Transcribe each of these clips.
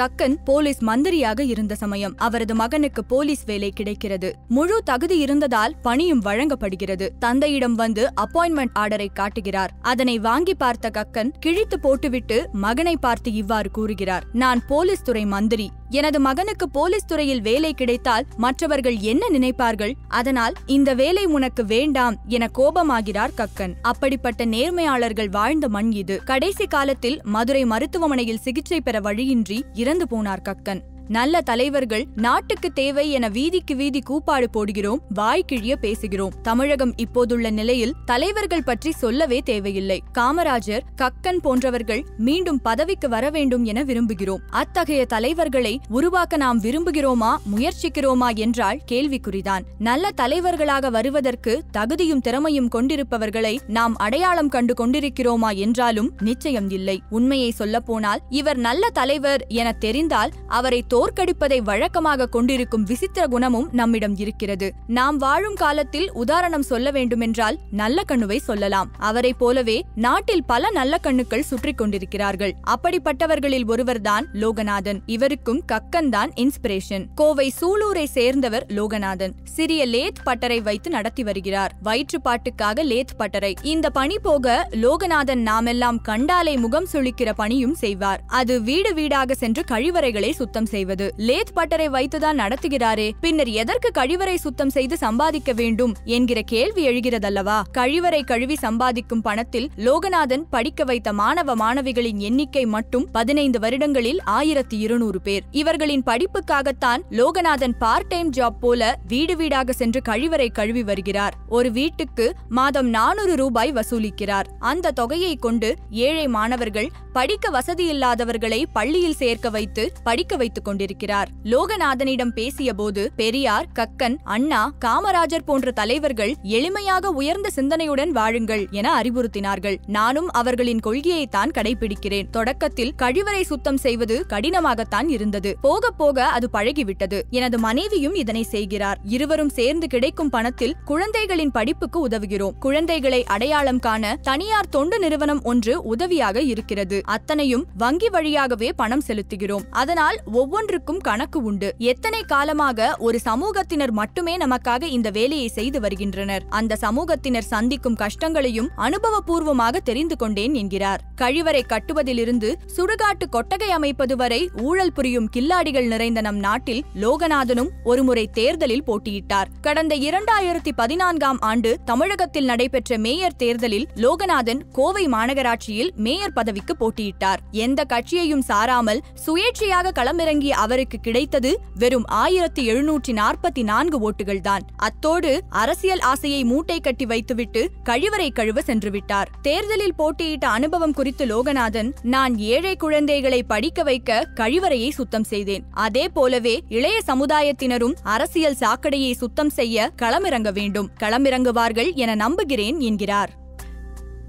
Kakkan police மந்திரியாக இருந்த சமயம் அவரது மகனுக்கு போலீஸ் வேலை கிடைக்கிறது. முழு தகுதி இருந்ததால் பணியும் வழங்கப்படுகிறது. தந்தையிடம் வந்து அப்பாயின்மெண்ட் ஆர்டரை காட்டுகிறார். அதனை வாங்கி பார்த்த கக்கன் கிழித்து போட்டுவிட்டு மகனை பார்த்து இவ்வாறு கூறுகிறார். நான் போலீஸ் துறை மந்திரி. எனது மகனுக்கு போலீஸ் துறையில் வேலை கிடைத்தால் மற்றவர்கள் என்ன நினைப்பார்கள்? அதனால் இந்த வேலை உனக்கு வேண்டாம் என கோபமாகிறார் கக்கன். அப்படிப்பட்ட நேர்மையாளர்கள் வாழ்ந்த மண் இது. கடைசி காலத்தில் மதுரை மருத்துவமனையில் சிகிச்சை பெற வழியின்றி இறந்து போனார் கக்கன். நல்ல தலைவர்கள் நாட்டுக்கு தேவை என வீதிக்கு வீதி கூப்பாடு போடுகிறோம் வாய்க்கிழிய பேசுகிறோம். தமிழகம் இப்போதுள்ள நிலையில் தலைவர்கள் பற்றி சொல்லவே தேவையில்லை. காமராஜர் கக்கன் போன்றவர்கள் மீண்டும் பதவிக்கு வர வேண்டும் என விரும்புகிறோம். அத்தகைய தலைவர்களை உருவாக்க நாம் விரும்புகிறோமா முயற்சிக்கிறோமா என்றால் கேள்விக்குறிதான். நல்ல தலைவர்களாக வருவதற்கு தகுதியும் திறமையும் கொண்டிருப்பவர்களை நாம் அடையாளம் கண்டு கொண்டிருக்கிறோமா என்றாலும் நிச்சயம் இல்லை. உண்மையை சொல்லப்போனால் இவர் நல்ல தலைவர் என தெரிந்தால் அவரை தோற்கடிப்பதை வழக்கமாக கொண்டிருக்கும் விசித்திர குணமும் நம்மிடம் இருக்கிறது. நாம் வாழும் காலத்தில் உதாரணம் சொல்ல வேண்டுமென்றால் நல்ல கண்ணுவை சொல்லலாம். அவரைப் போலவே நாட்டில் பல நல்ல கண்ணுக்கள் சுற்றிக் கொண்டிருக்கிறார்கள். அப்படிப்பட்டவர்களில் ஒருவர்தான் லோகநாதன். இவருக்கும் கக்கன் தான் இன்ஸ்பிரேஷன். கோவை சூலூரை சேர்ந்தவர் லோகநாதன். சிறிய லேத் பட்டறை வைத்து நடத்தி வருகிறார். வயிற்றுப்பாட்டுக்காக லேத் பட்டறை. இந்த பணி போக லோகநாதன் நாமெல்லாம் கண்டாலே முகம் சுளிக்கிற பணியும் செய்வார். அது வீடு வீடாக சென்று கழிவறைகளை சுத்தம் செய்வார். செய்வது. லேத் பட்டரை வைத்துதான் நடத்துகிறாரே. பின்னர் எதற்கு கழிவறை சுத்தம் செய்து சம்பாதிக்க வேண்டும் என்கிற கேள்வி எழுகிறதல்லவா? கழிவறை கழுவி சம்பாதிக்கும் பணத்தில் லோகநாதன் படிக்க வைத்த மாணவ மாணவிகளின் எண்ணிக்கை மட்டும் பதினைந்து வருடங்களில் ஆயிரத்தி இருநூறு பேர். இவர்களின் படிப்புக்காகத்தான் லோகநாதன் பார்ட் டைம் ஜாப் போல வீடு வீடாக சென்று கழிவறை கழுவி வருகிறார். ஒரு வீட்டுக்கு மாதம் நானூறு ரூபாய் வசூலிக்கிறார். அந்த தொகையை கொண்டு ஏழை மாணவர்கள் படிக்க வசதியில்லாதவர்களை பள்ளியில் சேர்க்க வைத்து படிக்க வைத்துக் கொண்டிருக்கிறார். லோகநாதனிடம் பேசியபோது பெரியார் கக்கன் அண்ணா காமராஜர் போன்ற தலைவர்கள் எளிமையாக உயர்ந்த சிந்தனையுடன் வாழுங்கள் என அறிவுறுத்தினார்கள். நானும் அவர்களின் கொள்கையைத்தான் கடைபிடிக்கிறேன். தொடக்கத்தில் கழிவறை சுத்தம் செய்வது கடினமாகத்தான் இருந்தது. போக போக அது பழகிவிட்டது. எனது மனைவியும் இதனை செய்கிறார். இருவரும் சேர்ந்து கிடைக்கும் பணத்தில் குழந்தைகளின் படிப்புக்கு உதவுகிறோம். குழந்தைகளை அடையாளம் காண தனியார் தொண்டு நிறுவனம் ஒன்று உதவியாக இருக்கிறது. அத்தனையும் வங்கி வழியாகவே பணம் செலுத்துகிறோம். அதனால் ஒவ்வொன்று ஒவ்வொன்றுக்கும் கணக்கு உண்டு. எத்தனை காலமாக ஒரு சமூகத்தினர் மட்டுமே நமக்காக இந்த வேலையை செய்து வருகின்றனர். அந்த சமூகத்தினர் சந்திக்கும் கஷ்டங்களையும் அனுபவபூர்வமாக தெரிந்து கொண்டேன் என்கிறார். கழிவறை கட்டுவதிலிருந்து சுடுகாட்டு கொட்டகை அமைப்பது வரை ஊழல் புரியும் கில்லாடிகள் நிறைந்த நம் நாட்டில் லோகநாதனும் ஒருமுறை தேர்தலில் போட்டியிட்டார். கடந்த இரண்டாயிரத்தி பதினான்காம் ஆண்டு தமிழகத்தில் நடைபெற்ற மேயர் தேர்தலில் லோகநாதன் கோவை மாநகராட்சியில் மேயர் பதவிக்கு போட்டியிட்டார். எந்த கட்சியையும் சாராமல் சுயேட்சையாக களமிறங்கிய அவருக்கு கிடைத்தது வெறும் ஆயிரத்தி எழுநூற்றி நாற்பத்தி நான்கு ஓட்டுகள்தான். அத்தோடு அரசியல் ஆசையை மூட்டை கட்டி வைத்துவிட்டு கழிவறை கழுவ சென்றுவிட்டார் தேர்தலில் போட்டியிட்ட அனுபவம் குறித்து லோகநாதன் நான் ஏழை குழந்தைகளை படிக்க வைக்க கழிவறையை சுத்தம் செய்தேன். அதே போலவே இளைய சமுதாயத்தினரும் அரசியல் சாக்கடையை சுத்தம் செய்ய களமிறங்க வேண்டும். களமிறங்குவார்கள் என நம்புகிறேன் என்கிறார்.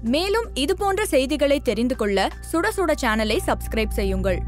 மேலும் இதுபோன்ற செய்திகளை தெரிந்து கொள்ள சுட சுட சேனலை சப்ஸ்கிரைப் செய்யுங்கள்.